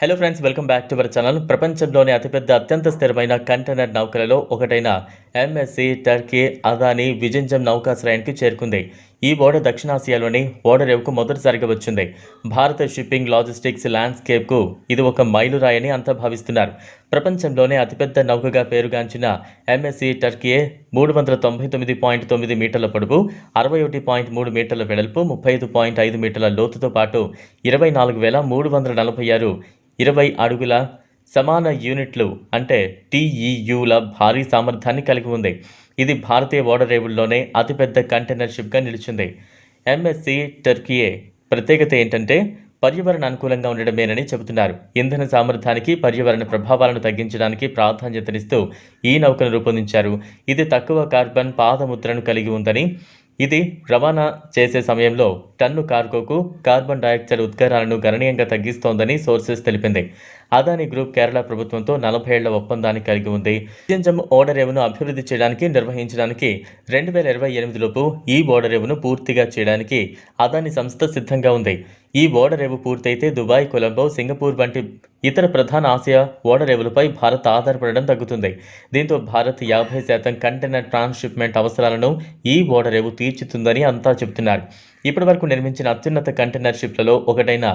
Hello friends welcome back to our channel ప్రపంచంలోనే అతిపెద్ద అత్యంత స్థిరమైన కంటైనర్ నౌకలలో ఒకటైన ఎంఎస్సి టర్కీ అదాని విజింజం నౌకాశ్రయానికి చేరుకుంది. ఈ ఓడ దక్షిణాసియాలోని ఓడరేవుకు మొదటిసారిగా వచ్చింది. భారత షిప్పింగ్ లాజిస్టిక్స్ ల్యాండ్స్కేప్కు ఇది ఒక మైలురాయని అంతా భావిస్తున్నారు. ప్రపంచంలోనే అతిపెద్ద నౌకగా పేరుగాంచిన ఎంఎస్సి టర్కీయే మూడు వందల తొంభై తొమ్మిది పాయింట్ తొమ్మిది మీటర్ల పొడవు అరవై ఒకటి పాయింట్ మూడు మీటర్ల వెడల్పు ముప్పై ఐదు పాయింట్ ఐదు మీటర్ల లోతుతో పాటు ఇరవై నాలుగు వేల మూడు వందల నలభై ఆరు ఇరవై అడుగుల సమాన యూనిట్లు అంటే టీఈయూల భారీ సామర్థ్యాన్ని కలిగి ఉంది. ఇది భారతీయ ఓడరేవుల్లోనే అతిపెద్ద కంటైనర్ షిప్గా నిలిచింది. MSC Turkiye. ప్రత్యేకత ఏంటంటే పర్యావరణ అనుకూలంగా ఉండడమేనని చెబుతున్నారు. ఇంధన సామర్థ్యానికి పర్యావరణ ప్రభావాలను తగ్గించడానికి ప్రాధాన్యతనిస్తూ ఈ నౌకను రూపొందించారు. ఇది తక్కువ కార్బన్ పాదముద్రను కలిగి ఉందని ఇది రవాణా చేసే సమయంలో టన్ను కార్గోకు కార్బన్ డయాక్సైడ్ ఉద్గారాలను గణనీయంగా తగ్గిస్తోందని సోర్సెస్ తెలిపింది. అదాని గ్రూప్ కేరళ ప్రభుత్వంతో నలభై ఏళ్ళ ఒప్పందాన్ని కలిగి ఉంది. విజంజం ఓడరేవును అభివృద్ధి చేయడానికి నిర్వహించడానికి రెండు వేల ఇరవై ఎనిమిదిలోపు ఈ ఓడరేవును పూర్తిగా చేయడానికి అదాని సంస్థ సిద్ధంగా ఉంది. ఈ ఓడరేవు పూర్తయితే దుబాయ్ కొలంబో సింగపూర్ వంటి ఇతర ప్రధాన ఆసియా ఓడరేవులపై భారత్ ఆధారపడడం తగ్గుతుంది. దీంతో భారత్ యాభై శాతం కంటైనర్ ట్రాన్స్షిప్మెంట్ అవసరాలను ఈ ఓడరేవు తీర్చుతుందని అంతా చెబుతున్నారు. ఇప్పటివరకు నిర్మించిన అత్యున్నత కంటైనర్ షిప్లలో ఒకటైన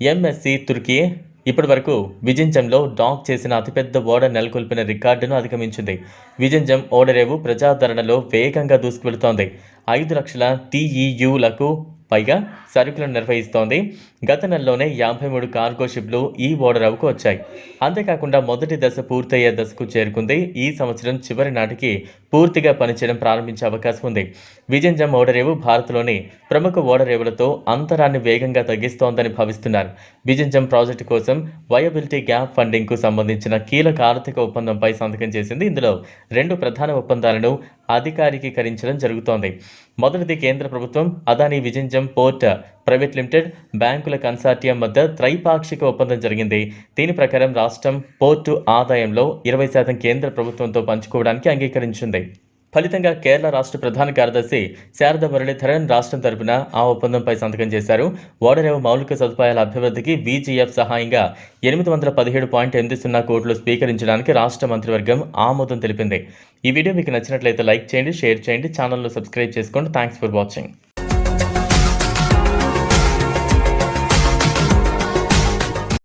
ఎంఎస్సి తుర్కీ ఇప్పటి వరకు విజింజంలో డాక్ చేసిన అతిపెద్ద ఓడ నెలకొల్పిన రికార్డును అధిగమించింది. విజింజం ఓడరేవు ప్రజాదరణలో వేగంగా దూసుకువెళుతోంది. ఐదు లక్షల టీఈయూలకు పైగా సరుకులను నిర్వహిస్తోంది. గత నెలలోనే యాభై మూడు కార్గో షిప్లు ఈ ఓడరేవుకు వచ్చాయి. అంతేకాకుండా మొదటి దశ పూర్తయ్యే దశకు చేరుకుంది. ఈ సంవత్సరం చివరి నాటికి పూర్తిగా పనిచేయడం ప్రారంభించే అవకాశం ఉంది. విజంజం ఓడరేవు భారత్లోని ప్రముఖ ఓడరేవులతో అంతరాన్ని వేగంగా తగ్గిస్తోందని భావిస్తున్నారు. విజంజం ప్రాజెక్టు కోసం వయబిలిటీ గ్యాప్ ఫండింగ్కు సంబంధించిన కీలక ఆర్థిక ఒప్పందంపై సంతకం చేసింది. ఇందులో రెండు ప్రధాన ఒప్పందాలను అధికారికీకరించడం జరుగుతోంది. మొదటిది కేంద్ర ప్రభుత్వం Adani Vizhinjam port private limited బ్యాంకుల కన్సార్టియం మధ్య త్రైపాక్షిక ఒప్పందం జరిగింది. దీని ప్రకారం రాష్ట్రం పోర్టు ఆదాయంలో ఇరవై శాతం కేంద్ర ప్రభుత్వంతో పంచుకోవడానికి అంగీకరించింది. ఫలితంగా కేరళ రాష్ట్ర ప్రధాన కార్యదర్శి శారద మురళీధరన్ రాష్ట్రం తరపున ఆ ఒప్పందంపై సంతకం చేశారు. ఓడరేవు మౌలిక సదుపాయాల అభివృద్ధికి బీజీఎఫ్ సహాయంగా ఎనిమిది వందల పదిహేడు పాయింట్ ఎనిమిది సున్నా కోట్లు స్వీకరించడానికి రాష్ట్ర మంత్రివర్గం ఆమోదం తెలిపింది. ఈ వీడియో మీకు నచ్చినట్లయితే లైక్ చేయండి షేర్ చేయండి ఛానల్ను సబ్స్క్రైబ్ చేసుకోండి. Thanks for watching